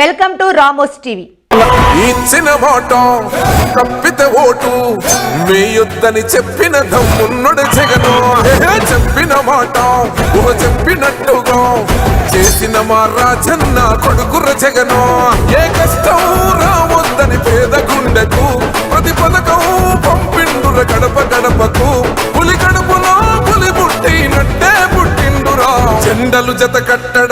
Welcome to Ramos TV. ఇచ్చిన మాట తప్పిత vote మేయొద్దని చెప్పిన దమ్మున్నడు జగను. చెప్పిన మాట ఊహ చెప్పినట్టుగా చేసిన మా రాజన్న కొడుకుర జగను. ఏ కష్టం రావద్దని పేద గుండెకు ప్రతి పథకం పంపిండుర గడప గడపకు. పులి గడపలో పులి పుట్టినట్టే పుట్టిండురా. జెండలు జత కట్టడం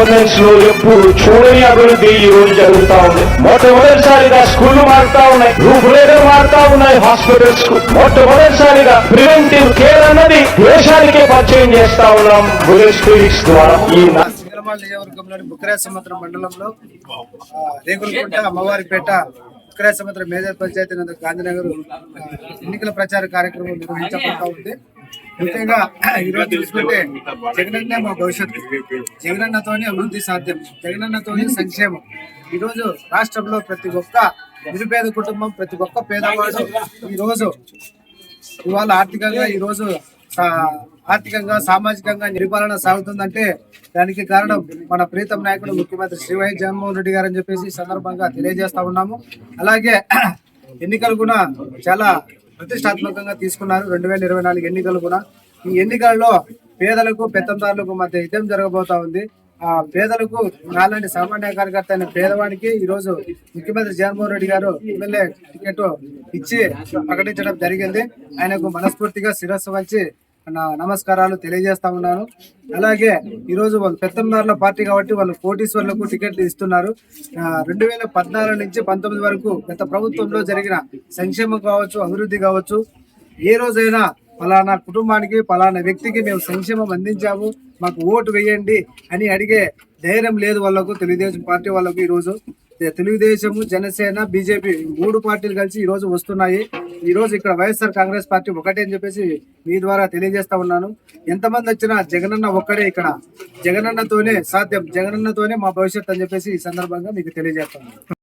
గవర్నెన్స్లో ఎప్పుడు చూడని అభివృద్ధి ఈ రోజు జరుగుతా ఉంది. మొట్టమొదటిసారిగా స్కూళ్ళు మారుతా ఉన్నాయి. రూపురేఖలు మారుతా ఉన్నాయి హాస్పిటల్స్కు మొట్టమొదటిసారిగా ప్రివెంటివ్ కేర్ అన్నది దేశానికే పరిచయం చేస్తా ఉన్నాం బులెట్ క్లినిక్స్ ద్వారా. ఈ నా- నియోజకవర్గంలోని బుక్కరా మండలంలో రేగులకుంట అమ్మవారిపేట బుక్కరా మేజర్ పంచాయతీ నందు గాంధీనగర్ ఎన్నికల ప్రచార కార్యక్రమం నిర్వహించబడతా ఉంది. ముఖ్యంగా ఈరోజు చూసుకుంటే జగనన్న మా భవిష్యత్తు. జగనన్నతోనే అభివృద్ధి సాధ్యం. జగనన్నతోనే సంక్షేమం. ఈరోజు రాష్ట్రంలో ప్రతి ఒక్క నిరుపేద కుటుంబం ప్రతి ఒక్క పేదవాడు ఈరోజు ఇవాళ ఆర్థికంగా ఈరోజు సా- ఆర్థికంగా సామాజికంగా నిర్పాలన సాగుతుందంటే దానికి కారణం మన ప్రీతం నాయకుడు ముఖ్యమంత్రి శ్రీ వై జగన్మోహన్ రెడ్డి గారు అని చెప్పేసి సందర్భంగా తెలియజేస్తా ఉన్నాము. అలాగే ఎన్నికలు కూడా చాలా ప్రతిష్టాత్మకంగా తీసుకున్నారు. రెండు వేల ఇరవై నాలుగు ఎన్నికలు కూడా ఈ ఎన్నికల్లో పేదలకు పెత్తందారులకు మధ్య యుద్ధం జరగబోతా ఉంది. ఆ పేదలకు నాలాంటి సామాన్య కార్యకర్త అయిన పేదవానికి ఈ రోజు ముఖ్యమంత్రి జగన్మోహన్ రెడ్డి గారు ఎమ్మెల్యే టికెట్ ఇచ్చి ప్రకటించడం జరిగింది. ఆయనకు మనస్ఫూర్తిగా శిరస్సు వంచి నా నమస్కారాలు తెలియజేస్తా ఉన్నాను. అలాగే ఈరోజు వాళ్ళు పెత్తందారుల పార్టీ కాబట్టి వాళ్ళు కోటీశ్వర్లకు టికెట్లు ఇస్తున్నారు. రెండు వేల పద్నాలుగు నుంచి పంతొమ్మిది వరకు గత ప్రభుత్వంలో జరిగిన సంక్షేమం కావచ్చు అభివృద్ధి కావచ్చు ఏ రోజైనా ఫలానా కుటుంబానికి ఫలానా వ్యక్తికి మేము సంక్షేమం అందించాము మాకు ఓటు వేయండి అని అడిగే ధైర్యం లేదు వాళ్ళకు తెలుగుదేశం పార్టీ వాళ్ళకు ఈరోజు. తెలుగుదేశం జనసేన బీజేపీ మూడు పార్టీలు కలిసి ఈరోజు వస్తున్నాయి. ఈరోజు ఇక్కడ వైఎస్ఆర్ కాంగ్రెస్ పార్టీ ఒకటే అని చెప్పేసి మీ ద్వారా తెలియజేస్తా ఉన్నాను. ఎంతమంది వచ్చినా జగనన్న ఒక్కడే ఇక్కడ. జగనన్నతోనే సాధ్యం. జగనన్నతోనే మా భవిష్యత్ అని చెప్పేసి ఈ సందర్భంగా మీకు తెలియజేస్తాను